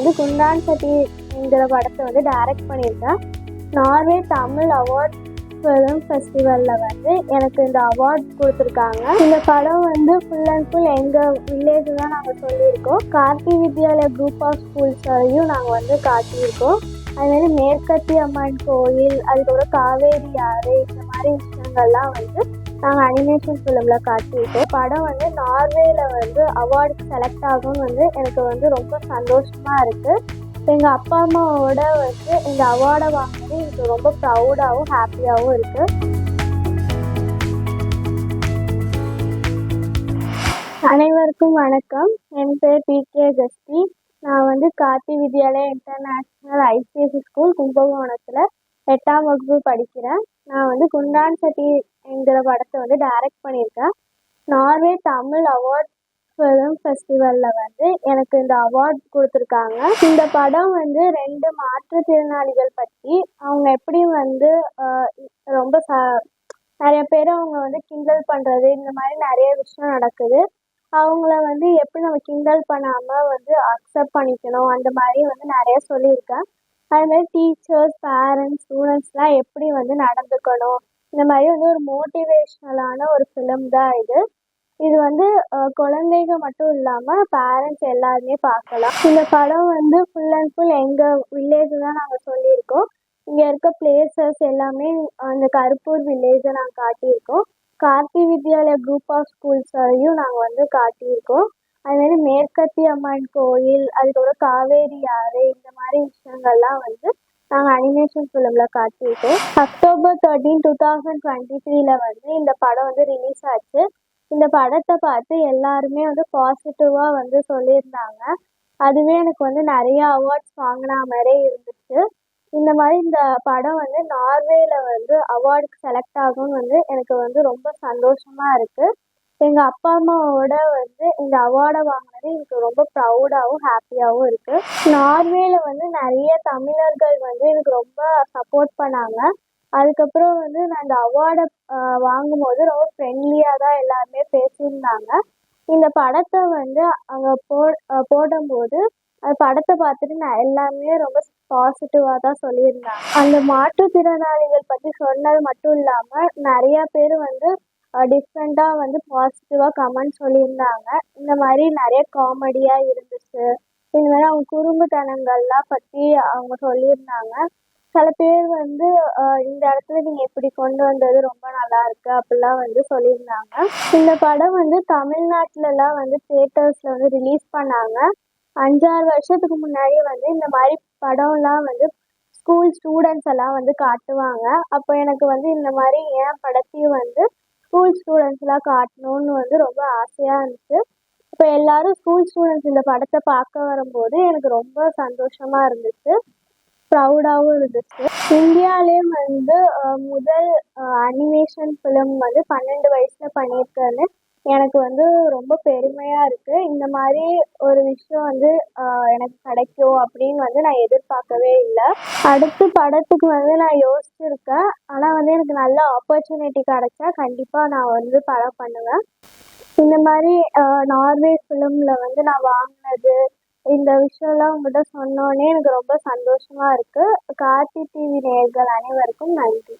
வந்து குண்டான் சட்டிங்கிற படத்தை வந்து டைரக்ட் பண்ணியிருக்கேன் நார்வே தமிழ் அவார்ட் ஃபிலிம் ஃபெஸ்டிவலில் வந்து எனக்கு இந்த அவார்ட் கொடுத்துருக்காங்க. இந்த படம் வந்து ஃபுல் அண்ட் ஃபுல் எங்கள் வில்லேஜ் தான் நாங்கள் சொல்லியிருக்கோம். கார்த்தி வித்யாலய குரூப் ஆஃப் ஸ்கூல்ஸையும் நாங்கள் வந்து காட்டியிருக்கோம். அதுமாரி மாதிரி மேற்கத்தி அம்மன் கோயில் அதுக்கப்புறம் காவேரி ஆறு இந்த மாதிரி விஷயங்கள்லாம் வந்து நாங்கள் அனிமேஷன் ஃபிலிமில் காட்டியிருக்கோம். படம் வந்து நார்வேல வந்து அவார்டுக்கு செலக்ட் ஆகும் வந்து எனக்கு வந்து ரொம்ப சந்தோஷமாக இருக்குது எங்கள் அப்பா அம்மாவோட வந்து இந்த அவார்டை வாங்கினது எனக்கு ரொம்ப ப்ரௌடாகவும் ஹாப்பியாகவும் இருக்குது அனைவருக்கும் வணக்கம். என் பேர் பி கே ஜஸ்தி நான் வந்து Karthi Vidyalaya international ICSE school கும்பகோணத்தில் எட்டாம் வகுப்பு படிக்கிறேன். நான் வந்து குண்டான் சட்டி என்கிற படத்தை வந்து டைரக்ட் பண்ணியிருக்கேன் நார்வே தமிழ் அவார்ட் ஃபிலிம் ஃபெஸ்டிவலில் வந்து எனக்கு இந்த அவார்ட் கொடுத்துருக்காங்க. இந்த படம் வந்து ரெண்டு மாற்றுத்திறனாளிகள் பற்றி அவங்க எப்படி வந்து ரொம்ப ச நிறைய பேர் அவங்க வந்து கிண்டல் பண்ணுறது இந்த மாதிரி நிறைய விஷயம் நடக்குது. அவங்கள வந்து எப்படி நம்ம கிண்டல் பண்ணாமல் வந்து அக்செப்ட் பண்ணிக்கணும் அந்த மாதிரி வந்து நிறைய சொல்லியிருக்கேன் அதுமாதிரி டீச்சர்ஸ் பேரண்ட்ஸ் ஸ்டூடெண்ட்ஸ்லாம் எப்படி வந்து நடந்துக்கணும் இந்த மாதிரி வந்து ஒரு மோட்டிவேஷ்னலான ஒரு ஃபிலிம் தான் இது. இது வந்து குழந்தைங்க மட்டும் இல்லாமல் பேரண்ட்ஸ் எல்லாருமே பார்க்கலாம். இந்த படம் வந்து ஃபுல் அண்ட் ஃபுல் எங்கள் வில்லேஜ் தான் நாங்கள் சொல்லியிருக்கோம். இங்கே இருக்க பிளேசஸ் எல்லாமே அந்த கருப்பூர் வில்லேஜை நாங்கள் காட்டியிருக்கோம். கார்த்தி வித்யாலயா குரூப் ஆஃப் ஸ்கூல்ஸையும் நாங்கள் வந்து காட்டியிருக்கோம். அது மாதிரி மேற்கத்தி அம்மன் கோயில் அதுக்கப்புறம் காவேரி ஆறு இந்த மாதிரி விஷயங்கள்லாம் வந்து நாங்கள் அனிமேஷன் ஃபிலிமில் காட்டியிருக்கோம் October thirteen two thousand twenty த்ரீல வந்து இந்த படம் வந்து ரிலீஸ் ஆச்சு. இந்த படத்தை பார்த்து எல்லாருமே வந்து பாசிட்டிவாக வந்து சொல்லியிருந்தாங்க. அதுவே எனக்கு வந்து நிறைய அவார்ட்ஸ் வாங்கின மாதிரியே இருந்துச்சு. இந்த மாதிரி இந்த படம் வந்து நார்வேல வந்து அவார்டுக்கு செலக்ட் ஆகும்னு வந்து எனக்கு வந்து ரொம்ப சந்தோஷமா இருக்கு. எங்கள் அப்பா அம்மாவோட வந்து இந்த அவார்டை வாங்கினது எனக்கு ரொம்ப ப்ரௌடாகவும் ஹாப்பியாகவும் இருக்கு. நார்வேல வந்து நிறைய தமிழர்கள் வந்து எனக்கு ரொம்ப சப்போர்ட் பண்ணாங்க. அதுக்கப்புறம் வந்து நான் இந்த அவார்டை வாங்கும்போது ரொம்ப ஃப்ரெண்ட்லியாக தான் எல்லாருமே பேசியிருந்தாங்க. இந்த படத்தை வந்து அங்கே போ போடும்போது அந்த படத்தை பார்த்துட்டு நான் எல்லாமே ரொம்ப பாசிட்டிவாக தான் சொல்லியிருந்தாங்க. அந்த மாற்றுத்திறனாளிகள் பற்றி சொன்னது மட்டும் இல்லாமல் நிறையா பேர் வந்து டிஃப்ரெண்ட்டாக வந்து பாசிட்டிவாக கமெண்ட் சொல்லியிருந்தாங்க. இந்த மாதிரி நிறைய காமெடியாக இருந்துச்சு. இந்த மாதிரி அவங்க குறும்புத்தனங்கள்லாம் பற்றி அவங்க சொல்லியிருந்தாங்க. சில பேர் வந்து இந்த இடத்துல நீங்கள் இப்படி கொண்டு வந்தது ரொம்ப நல்லா இருக்கு அப்படிலாம் வந்து சொல்லியிருந்தாங்க. இந்த படம் வந்து தமிழ்நாட்டிலலாம் வந்து தியேட்டர்ஸில் வந்து ரிலீஸ் பண்ணாங்க. அஞ்சாறு வருஷத்துக்கு முன்னாடி வந்து இந்த மாதிரி படம்லாம் வந்து ஸ்கூல் ஸ்டூடெண்ட்ஸ் எல்லாம் வந்து காட்டுவாங்க. அப்போ எனக்கு வந்து இந்த மாதிரி என் படத்தையும் வந்து ஸ்கூல் ஸ்டூடெண்ட்ஸ்லாம் காட்டணும்னு வந்து ரொம்ப ஆசையாக இருந்துச்சு. இப்போ எல்லாரும் ஸ்கூல் ஸ்டூடெண்ட்ஸ் இந்த படத்தை பார்க்க வரும்போது எனக்கு ரொம்ப சந்தோஷமாக இருந்துச்சு. ப்ரௌடாகவும் இருந்துச்சு. இந்தியாலே வந்து முதல் அனிமேஷன் ஃபிலிம் வந்து பன்னெண்டு வயசில் பண்ணியிருக்கேன்னு எனக்கு வந்து ரொம்ப பெருமையாக இருக்குது இந்த மாதிரி ஒரு விஷயம் வந்து எனக்கு கிடைக்கும் அப்படின்னு வந்து நான் எதிர்பார்க்கவே இல்லை. அடுத்து படத்துக்கு வந்து நான் யோசிச்சிருக்கேன். ஆனால் வந்து எனக்கு நல்ல ஆப்பர்ச்சுனிட்டி கிடைச்சா கண்டிப்பாக நான் வந்து படம் பண்ணுவேன். இந்த மாதிரி நார்வே ஃபிலிமில் வந்து நான் வாங்கினது இந்த விஷயம்லாம் உங்கள்கிட்ட சொன்னோன்னே எனக்கு ரொம்ப சந்தோஷமாக இருக்குது கார்த்தி டிவி நேயர்கள் அனைவருக்கும் நன்றி.